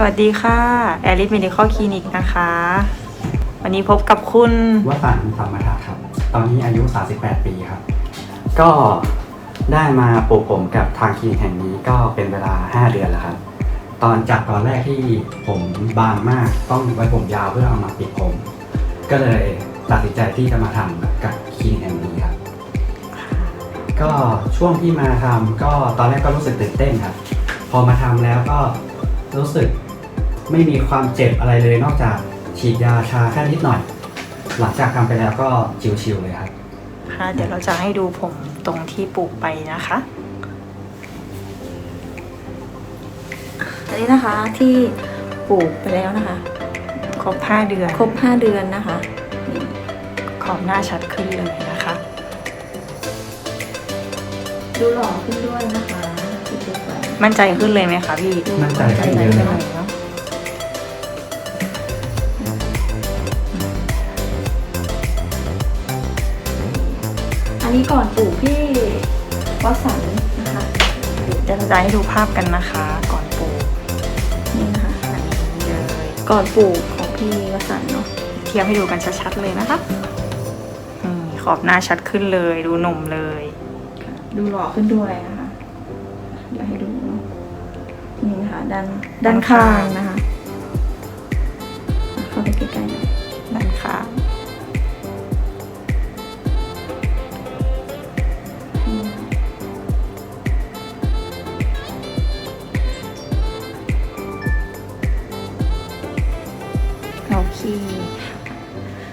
สวัสดีค่ะแอริสเมดิคอลคลินิกนะคะ วันนี้พบกับคุณวสันต์ธรรมทัศน์ครับ ตอนนี้อายุ 38 ปีครับ ก็ได้มาปลูกผมกับทางคลินิกแห่งนี้ก็เป็นเวลา 5 เดือนแล้วครับ ตอนจากตอนแรกที่ผมบางมากต้องไว้ผมยาวเพื่อเอามาปิดผม ก็เลยตัดสินใจที่จะมาทำกับคลินิกแห่งนี้ครับ ก็ช่วงที่มาทำก็ตอนแรกก็รู้สึกตื่นเต้นครับ พอมาทำแล้วก็รู้สึก ไม่มีความเจ็บอะไรเลยนอกจากฉีดยาชาแค่นิดหน่อย หลังจากทำไปแล้วก็ชิวๆเลยครับค่ะเดี๋ยวเราจะให้ดูผมตรงที่ปลูกไปนะคะอันนี้นะคะที่ปลูกไปแล้วนะคะ ครบ 5 เดือน ครบ 5 เดือนนะคะนี่ขอบหน้าชัดขึ้นเลยนะคะ ดูหล่อขึ้นด้วยนะคะที่ปลูกไปมั่นใจขึ้นเลยไหมคะพี่ มั่นใจขึ้นเยอะเลยครับเนาะ อันนี้ก่อนปลูกพี่วสันต์นะคะเดี๋ยวเราจะให้ดูภาพกันนะคะ ก่อนปลูกนี่นะคะอันนี้เลยก่อนปลูกของพี่วสันต์เนาะเทียบให้ดูกันชัดๆเลยนะคะอืมขอบหน้าชัดขึ้นเลย ดูหนุ่มเลย ดูหล่อขึ้นด้วยนะคะเดี๋ยวให้ดูเนาะนี่นะคะด้านด้านข้างนะคะ โอเค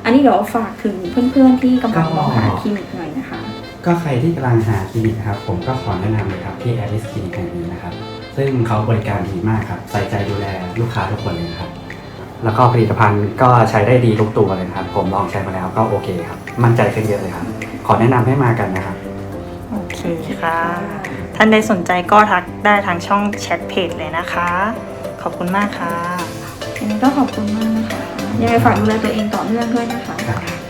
อันนี้เดี๋ยวฝากถึงเพื่อนๆที่กำลังมองหาก็คลินิกหน่อยนะคะ ก็ใครที่กำลังหาคลินิกนะครับ ผมก็ขอแนะนำเลยครับที่แอริสคลินิกแห่งนี้นะครับ ซึ่งเขาบริการดีมากครับ ใส่ใจดูแลลูกค้าทุกคนเลยนะครับ แล้วก็ผลิตภัณฑ์ก็ใช้ได้ดีทุกตัวเลยนะครับ ผมลองใช้มาแล้วก็โอเคครับ มั่นใจขึ้นเยอะเลยครับ ขอแนะนำให้มากันนะครับโอเคค่ะ ท่านใดสนใจก็ทักได้ทางช่องแชทเพจเลยนะคะ ขอบคุณมากค่ะยังไงก็ขอบคุณมากนะคะ ยังไงฝากดูแลตัวเองต่อเนื่องด้วยนะคะ